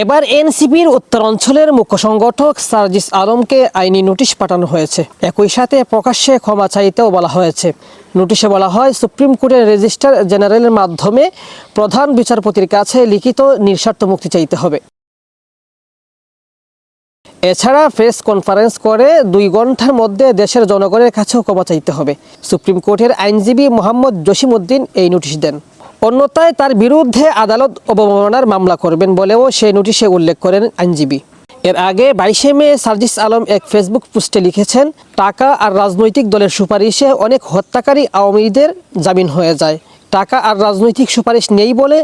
এবার এনসিপির উত্তরাঞ্চলের মুখ্য সংগঠক সার্জিস আলমকে আইনি নোটিশ পাঠানো হয়েছে। একই সাথে প্রকাশ্যে ক্ষমা চাইতেও বলা হয়েছে। নোটিশে বলা হয়, সুপ্রিম কোর্টের রেজিস্ট্রার জেনারেলের মাধ্যমে প্রধান বিচারপতির কাছে লিখিত নিঃস্বার্থ মুক্তি চাইতে হবে। এছাড়া প্রেস কনফারেন্স করে দুই ঘণ্টার মধ্যে দেশের জনগণের কাছেও ক্ষমা চাইতে হবে। সুপ্রিম কোর্টের আইনজীবী মোহাম্মদ জসিমউদ্দিন এই নোটিশ দেন। অন্যথায় তার বিরুদ্ধে আদালত অবমাননার মামলা করবেন বলেও সেই নোটিশে উল্লেখ করেন আইনজীবী। এর আগে বাইশে মে সার্জিস আলম এক ফেসবুক পোস্টে লিখেছেন, টাকা আর রাজনৈতিক দলের সুপারিশে অনেক হত্যাকারী আওয়ামীদের জামিন হয়ে যায়। টাকা আর রাজনৈতিক সুপারিশ নেই বলে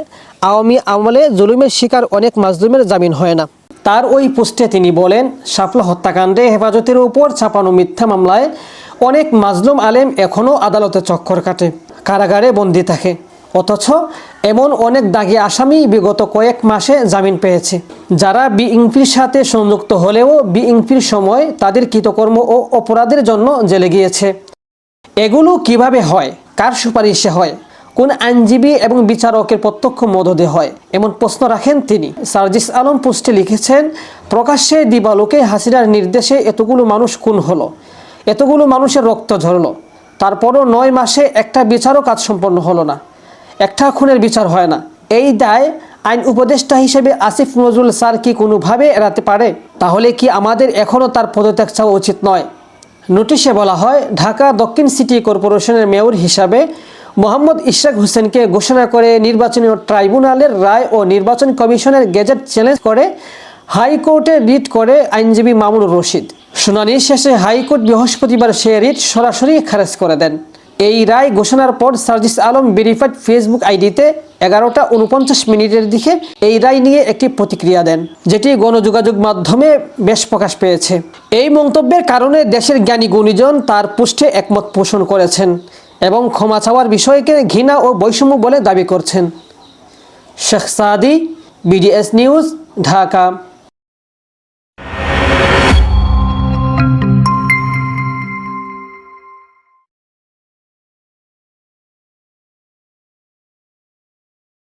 আওয়ামী আমলে জুলুমের শিকার অনেক মাজলুমের জামিন হয় না। তার ওই পোস্টে তিনি বলেন শাপলা হত্যাকাণ্ডে হেফাজতের উপর ছাপানো মিথ্যা মামলায় অনেক মাজলুম আলেম এখনও আদালতে চক্কর কাটে, কারাগারে বন্দি থাকে। অথচ এমন অনেক দাগি আসামি বিগত কয়েক মাসে জামিন পেয়েছে। যারা বিএনপির সাথে সংযুক্ত হলেও বিএনপির সময় তাদের কৃতকর্ম ও অপরাধের জন্য জেলে গিয়েছে। এগুলো কীভাবে হয়? কার সুপারিশে হয়? কোন আইনজীবী এবং বিচারকের প্রত্যক্ষ মদদে হয়? এমন প্রশ্ন রাখেন তিনি। সার্জিস আলম পোস্টে লিখেছেন, প্রকাশ্যে দিবালোকে হাসিনার নির্দেশে এতগুলো মানুষ খুন হলো। এতগুলো মানুষের রক্ত ঝরলো। তারপরও নয় মাসে একটা বিচারও কাজ সম্পন্ন হলো না। একটা খুনের বিচার হয় না। এই দায় আইন উপদেষ্টা হিসেবে আসিফ নজরুল স্যার কি কোনোভাবে এড়াতে পারে? তাহলে কি আমাদের এখনও তার পদত্যাগ চাওয়া উচিত নয়? নোটিশে বলা হয়, ঢাকা দক্ষিণ সিটি কর্পোরেশনের মেয়র হিসাবে মোহাম্মদ ইশরাক হোসেনকে ঘোষণা করে নির্বাচনী ট্রাইব্যুনালের রায় ও নির্বাচন কমিশনের গেজেট চ্যালেঞ্জ করে হাইকোর্টে রিট করে আইনজীবী মামুনুর রশিদ। শুনানি শেষে হাইকোর্ট বৃহস্পতিবার সে রিট সরাসরি খারেজ করে দেন। এই রায় ঘোষণার পর সার্জিস আলম ভেরিফাইড ফেসবুক আইডিতে এগারোটা উনপঞ্চাশ মিনিটের দিকে এই রায় নিয়ে একটি প্রতিক্রিয়া দেন, যেটি গণযোগাযোগ মাধ্যমে বেশ প্রকাশ পেয়েছে। এই মন্তব্যের কারণে দেশের জ্ঞানী গুণীজন তার পুষ্টে একমত পোষণ করেছেন এবং ক্ষমা চাওয়ার বিষয়কে ঘৃণা ও বৈষম্য বলে দাবি করছেন। Sheikh Sadi, BDS news, Dhaka.